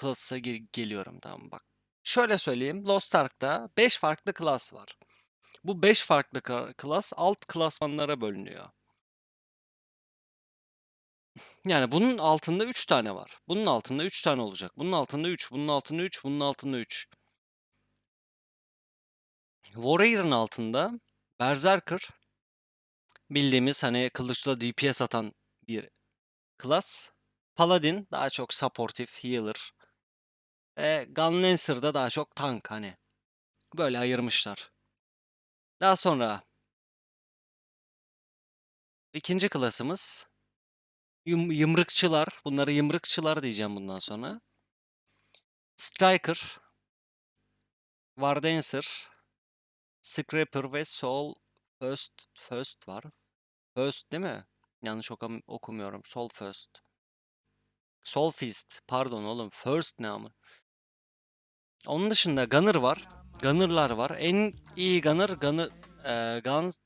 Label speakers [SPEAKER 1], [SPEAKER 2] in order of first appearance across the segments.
[SPEAKER 1] Class'a ge- geliyorum tamam bak. Şöyle söyleyeyim. Lost Ark'ta 5 farklı klas var. Bu 5 farklı klas alt klasmanlara bölünüyor. Yani bunun altında 3 tane var. Bunun altında 3 tane olacak. Bunun altında 3, bunun altında 3, bunun altında 3. Warrior'ın altında Berserker bildiğimiz hani kılıçla DPS atan bir klas. Paladin daha çok supportif, healer. E, da daha çok tank hani. Böyle ayırmışlar. Daha sonra ikinci klasımız yum- yımrıkçılar. Bunları yımrıkçılar diyeceğim bundan sonra. Striker, Wardancer, Scrapper ve Soul First First var. First değil mi? Yanlış okum okumuyorum. Soul First. Soul Fist. Pardon oğlum. First ne ama? Onun dışında Gunner var. Gunner'lar var. En iyi Gunner Gunner eee Guns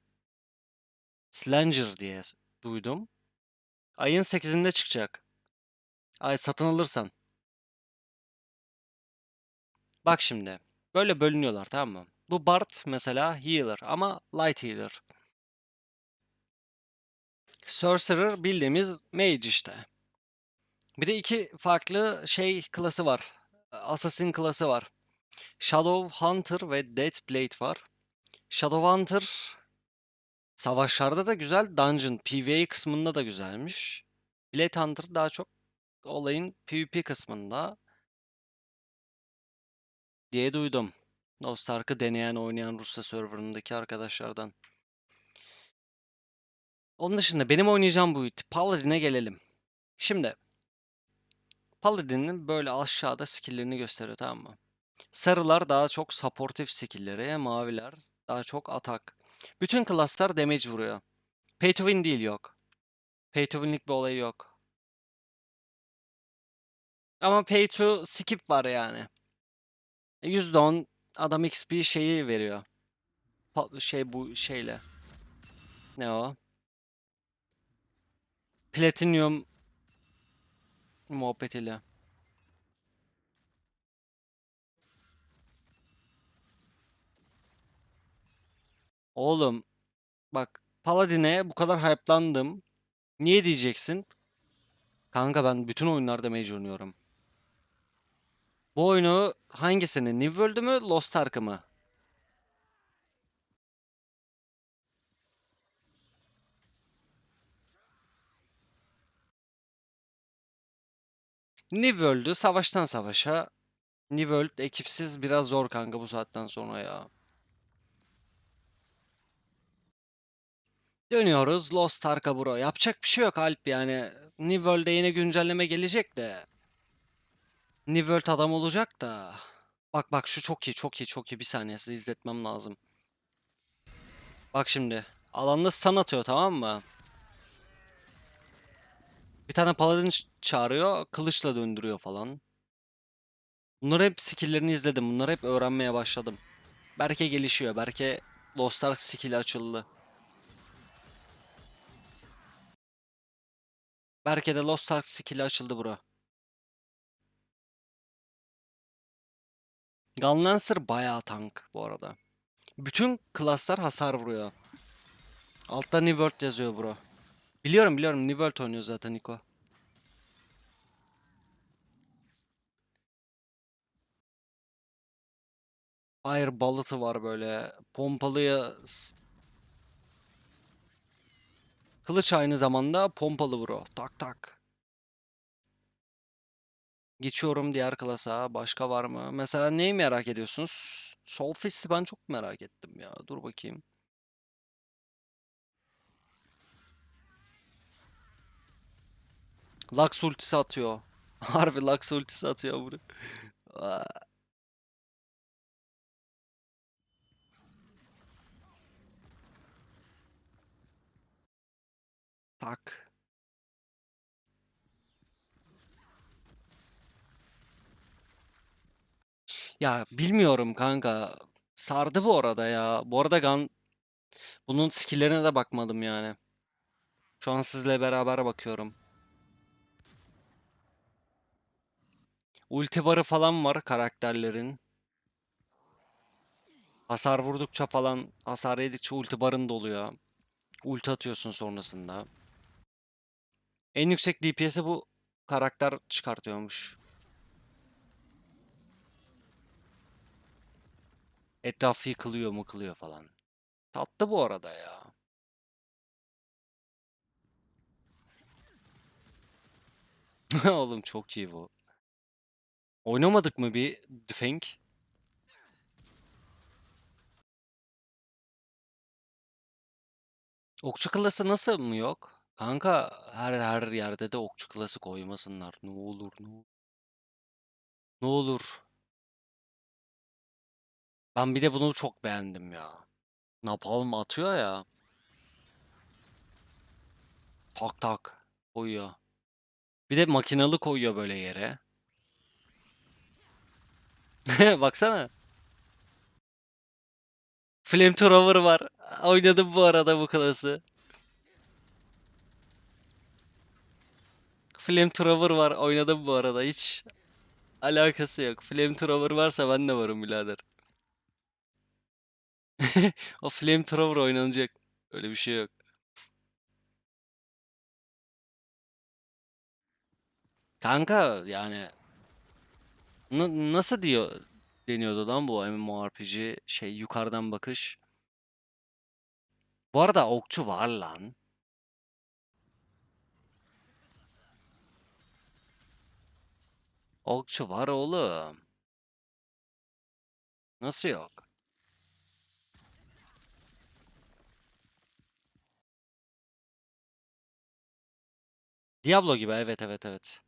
[SPEAKER 1] Slanger diye duydum. Ayın 8'inde çıkacak. Ay satın alırsan. Bak şimdi. Böyle bölünüyorlar tamam mı? Bu Bard mesela healer ama light healer. Sorcerer bildiğimiz mage işte. Bir de iki farklı şey klası var. Assassin klası var. Shadow Hunter ve Deathblade var. Shadow Hunter savaşlarda da güzel, dungeon, PvE kısmında da güzelmiş. Blade Hunter daha çok olayın PvP kısmında diye duydum. Lost Ark'ı deneyen, oynayan Rusya serverındaki arkadaşlardan. Onun dışında benim oynayacağım bu Paladin'e gelelim. Şimdi Paladin'in böyle aşağıda skill'lerini gösteriyor tamam mı? Sarılar daha çok supportif skill'leri, maviler daha çok atak. Bütün klaslar damage vuruyor. Pay to win değil yok. Pay to win'lik bir olayı yok. Ama pay to skip var yani. %10 adam XP şeyi veriyor. Şey bu şeyle. Ne o? Platinum muhabbetiyle. Oğlum bak Paladin'e bu kadar hype'landım. Niye diyeceksin? Kanka ben bütün oyunlarda mage oynuyorum. Bu oyunu hangisini? New World'ü mü Lost Ark'ı mı? New World'ü savaştan savaşa. New World ekipsiz biraz zor kanka bu saatten sonra ya. Dönüyoruz Lost Ark'a bro. Yapacak bir şey yok Alp yani. New World'e yine güncelleme gelecek de. New World adam olacak da. Bak bak şu çok iyi çok iyi çok iyi. Bir saniye size izletmem lazım. Bak şimdi. Alanda stun atıyor tamam mı? Bir tane paladin çağırıyor. Kılıçla döndürüyor falan. Bunları hep skill'lerini izledim. Bunları hep öğrenmeye başladım. Berke gelişiyor. Berke Lost Ark skill'i açıldı. Berke de Lost Ark skill'i açıldı bro. Gunlancer bayağı tank bu arada. Bütün klaslar hasar vuruyor. Altta New World yazıyor bro. Biliyorum biliyorum New World oynuyor zaten Niko. Fire balıtı var böyle. Pompalıya... Kılıç aynı zamanda pompalı bro. Tak tak. Geçiyorum diğer klasa. Başka var mı? Mesela neyi merak ediyorsunuz? Solfist'i ben çok merak ettim ya. Dur bakayım. Lux ultisi atıyor. Harbi Lux ultisi atıyor bunu. Tak. Ya bilmiyorum kanka. Sardı bu arada ya. Bu arada Gun bunun skill'lerine de bakmadım yani. Şu an sizle beraber bakıyorum. Ulti barı falan var karakterlerin. Hasar vurdukça falan, hasar yedikçe ulti barın doluyor. Ulti atıyorsun sonrasında. En yüksek DPS'i bu karakter çıkartıyormuş. Etrafı yıkılıyor mıkılıyor falan. Tatlı bu arada ya. Oğlum çok iyi bu. Oynamadık mı bir Düfenk? Okçu klası nasıl mı yok? Kanka her her yerde de okçu klası koymasınlar. Ne olur ne olur. Ne olur. Ben bir de bunu çok beğendim ya. Napalm atıyor ya. Tak tak koyuyor. Bir de makinalı koyuyor böyle yere. Baksana. Flamethrower var. Oynadım bu arada bu klası. Flamethrower var. Oynadım bu arada. Hiç alakası yok. Flamethrower varsa ben de varım birader. O Flamethrower oynanacak. Öyle bir şey yok. Kanka yani na- nasıl diyor deniyordu lan bu MMORPG şey yukarıdan bakış. Bu arada okçu var lan. Okçu var oğlum. Nasıl yok? Diablo gibi evet evet evet.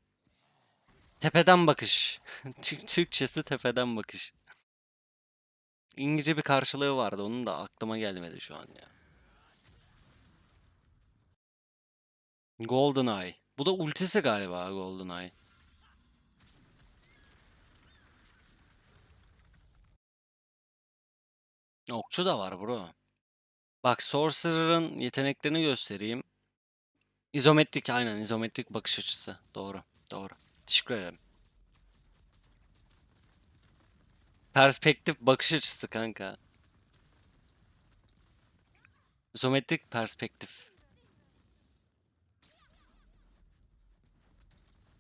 [SPEAKER 1] Tepeden bakış. Türk- Türkçesi tepeden bakış. İngilizce bir karşılığı vardı onun da aklıma gelmedi şu an ya. GoldenEye. Bu da ultisi galiba GoldenEye. Okçu da var bro. Bak Sorcerer'ın yeteneklerini göstereyim. İzometrik aynen izometrik bakış açısı. Doğru. Doğru. Teşekkür ederim. Perspektif bakış açısı kanka. İzometrik perspektif.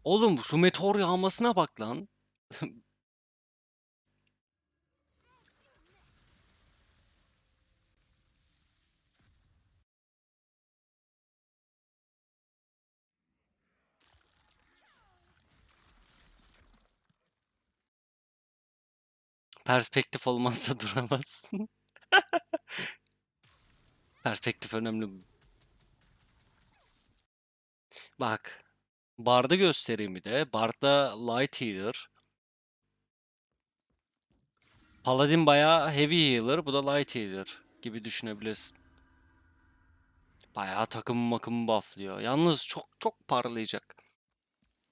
[SPEAKER 1] Oğlum şu meteor yağmasına bak lan. Perspektif olmazsa duramazsın. Perspektif önemli. Bak. Bard'ı göstereyim bir de. Bard'da Light Healer. Paladin bayağı Heavy Healer. Bu da Light Healer gibi düşünebilirsin. Bayağı takım makımı bufflıyor. Yalnız çok çok parlayacak.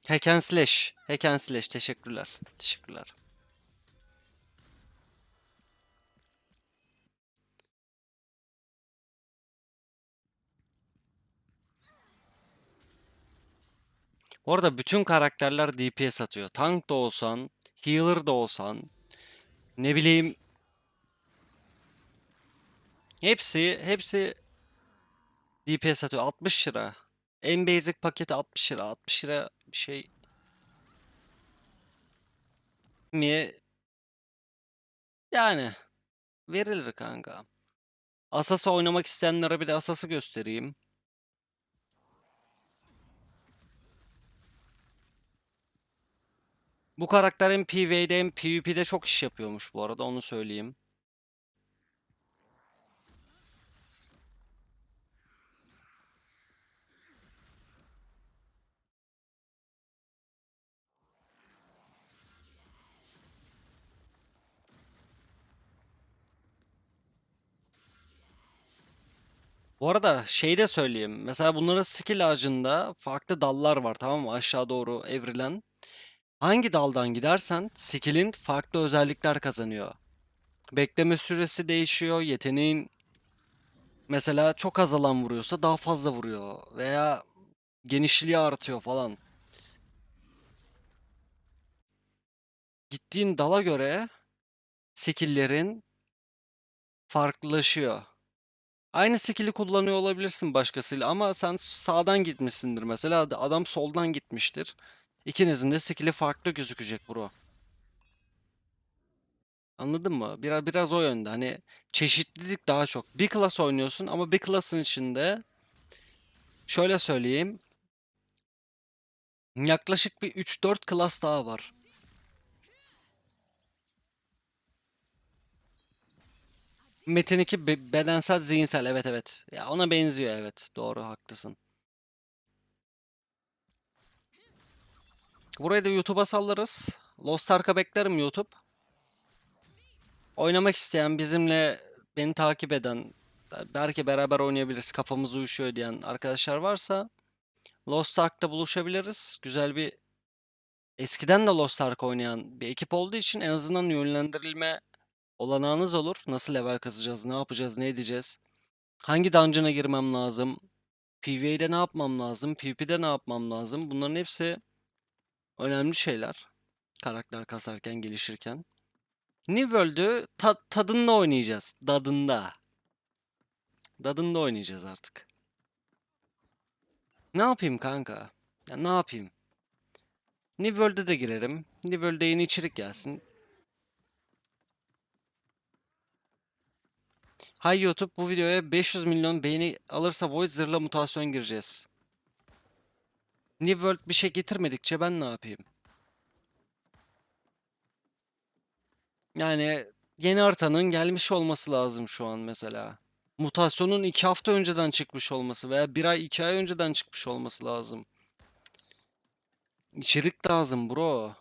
[SPEAKER 1] Hack and Slash. Hack and Slash. Teşekkürler. Teşekkürler. Bu arada bütün karakterler DPS atıyor. Tank da olsan, healer da olsan, ne bileyim hepsi hepsi DPS atıyor. 60 lira. En basic paketi 60 lira. 60 lira bir şey mi? Yani verilir kanka. Asas'ı oynamak isteyenlere bir de Asas'ı göstereyim. Bu karakter hem PvE'de hem PvP'de çok iş yapıyormuş bu arada onu söyleyeyim. Bu arada şey de söyleyeyim. Mesela bunların skill ağacında farklı dallar var tamam mı? Aşağı doğru evrilen. Hangi daldan gidersen skill'in farklı özellikler kazanıyor. Bekleme süresi değişiyor. Yeteneğin mesela çok az alan vuruyorsa daha fazla vuruyor. Veya genişliği artıyor falan. gittiğin dala göre skill'lerin farklılaşıyor. Aynı skill'i kullanıyor olabilirsin başkasıyla ama sen sağdan gitmişsindir mesela adam soldan gitmiştir. İkinizin de skill'i farklı gözükecek bro. Anladın mı? Biraz biraz o yönde. Hani çeşitlilik daha çok. Bir class oynuyorsun ama bir class'ın içinde şöyle söyleyeyim. Yaklaşık bir 3-4 class daha var. Metin 2 be- bedensel zihinsel evet evet. Ya ona benziyor evet. Doğru haklısın. Burayı da YouTube'a sallarız. Lost Ark'a beklerim YouTube. Oynamak isteyen bizimle beni takip eden belki beraber oynayabiliriz kafamız uyuşuyor diyen arkadaşlar varsa Lost Ark'ta buluşabiliriz. Güzel bir eskiden de Lost Ark oynayan bir ekip olduğu için en azından yönlendirilme olanağınız olur. Nasıl level kazacağız, ne yapacağız, ne edeceğiz? Hangi dungeon'a girmem lazım? PvE'de ne yapmam lazım? PvP'de ne yapmam lazım? Bunların hepsi önemli şeyler. Karakter kasarken, gelişirken. New World'ü ta- tadında oynayacağız. Dadında. Dadında oynayacağız artık. Ne yapayım kanka? Ya ne yapayım? New World'e de girerim. New World'e yeni içerik gelsin. Hay YouTube bu videoya 500 milyon beğeni alırsa Void zırhla mutasyon gireceğiz. New World bir şey getirmedikçe ben ne yapayım? Yani yeni haritanın gelmiş olması lazım şu an mesela. Mutasyonun 2 hafta önceden çıkmış olması veya 1 ay 2 ay önceden çıkmış olması lazım. İçerik lazım bro.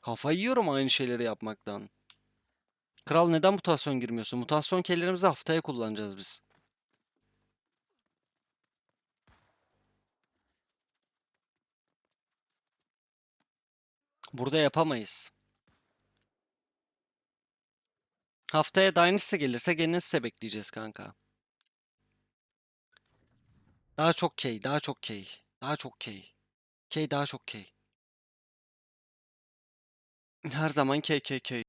[SPEAKER 1] Kafayı yiyorum aynı şeyleri yapmaktan. Kral neden mutasyon girmiyorsun? Mutasyon kellerimizi haftaya kullanacağız biz. Burada yapamayız. Haftaya Dynasty gelirse gene size bekleyeceğiz kanka. Daha çok key, daha çok key. Daha çok key. Key daha çok key. Her zaman key key key.